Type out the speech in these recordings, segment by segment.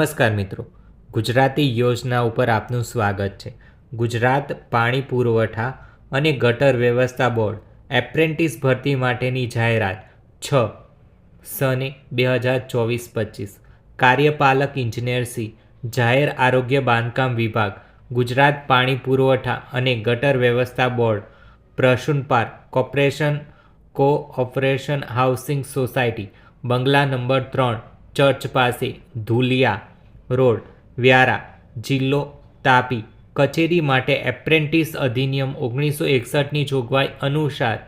નમસ્કાર મિત્રો. ગુજરાતી યોજના ઉપર આપનું સ્વાગત છે. ગુજરાત પાણી પુરવઠા અને ગટર વ્યવસ્થા બોર્ડ એપ્રેન્ટિસ ભરતી માટેની જાહેરાત છ સને બે હજાર ચોવીસ પચીસ. કાર્યપાલક ઇજનેર સી. જાહેર આરોગ્ય બાંધકામ વિભાગ, ગુજરાત પાણી પુરવઠા અને ગટર વ્યવસ્થા board, Prasun park corporation, cooperation housing society, બંગલા નંબર ત્રણ, ચર્ચ પાસે ધુલિયા રોડ, વ્યારા, જિલ્લો, તાપી, કચેરી માટે એપ્રેન્ટિસ અધિનિયમ ઓગણીસો એકસઠની જોગવાઈ અનુસાર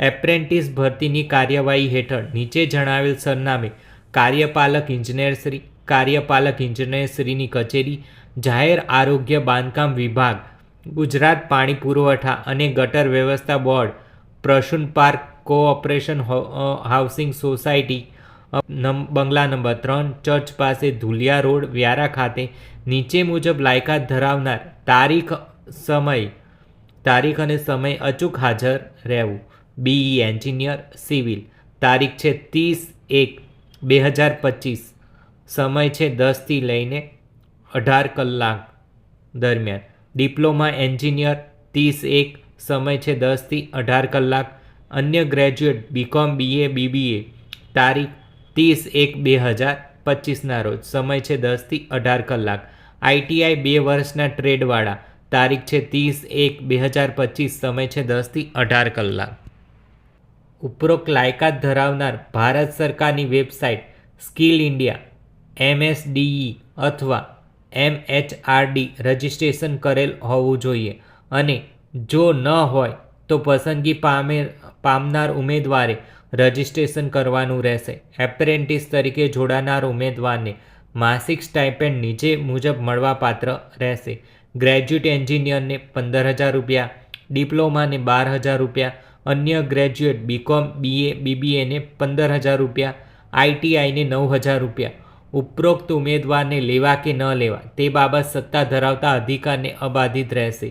એપ્રેન્ટિસ ભરતીની કાર્યવાહી હેઠળ નીચે જણાવેલ સરનામે કાર્યપાલક ઇજનેરશ્રી કાર્યપાલક ઇજનેરશ્રીની કચેરી, જાહેર આરોગ્ય બાંધકામ વિભાગ, ગુજરાત પાણી પુરવઠા અને ગટર વ્યવસ્થા board, Prasun park cooperation housing society બંગલા નંબર ત્રણ, ચર્ચ પાસે ધુલિયા રોડ, વ્યારા ખાતે. નીચે મુજબ લાયકાત ધરાવનાર. તારીખ, સમય, તારીખ અને સમય અચૂક હાજર રહેવું. BE engineer, civil. તારીખ છે ત્રીસ એક બે હજાર પચીસ. સમય છે દસથી લઈને અઢાર કલાક દરમિયાન. ડિપ્લોમા એન્જિનિયર, ત્રીસ એક, સમય છે દસથી અઢાર કલાક. અન્ય ગ્રેજ્યુએટ બીકોમ બીએ બીબીએ તારીખ ત્રીસ એક બે હજાર પચીસના રોજ. સમય છે દસથી અઢાર કલાક. આઈટીઆઈ બે વર્ષના ટ્રેડવાળા. તારીખ છે ત્રીસ એક બે હજાર પચીસ. સમય છે દસથી અઢાર કલાક. ઉપરોક્ત લાયકાત ધરાવનાર ભારત સરકારની વેબસાઇટ સ્કિલ ઇન્ડિયા એમએસડીઈ અથવા એમએચઆરડી રજિસ્ટ્રેશન કરેલ હોવું જોઈએ. અને જો ન હોય તો પસંદગી પામે પામનાર ઉમેદવારે રજિસ્ટ્રેશન કરવાનું રહેશે. એપ્રેન્ટિસ તરીકે જોડાનાર ઉમેદવારને માસિક સ્ટાઇપેન્ડ નીચે મુજબ મળવાપાત્ર રહેશે. ગ્રેજ્યુએટ એન્જિનિયરને પંદર હજાર રૂપિયા, ડિપ્લોમાને બાર હજાર રૂપિયા, અન્ય ગ્રેજ્યુએટ બીકોમ, બીએ, બીબીએને પંદર હજાર રૂપિયા આઈટીઆઈને નવ હજાર રૂપિયા. ઉપરોક્ત ઉમેદવારને લેવા કે ન લેવા તે બાબત સત્તા ધરાવતા અધિકારને અબાધિત રહેશે.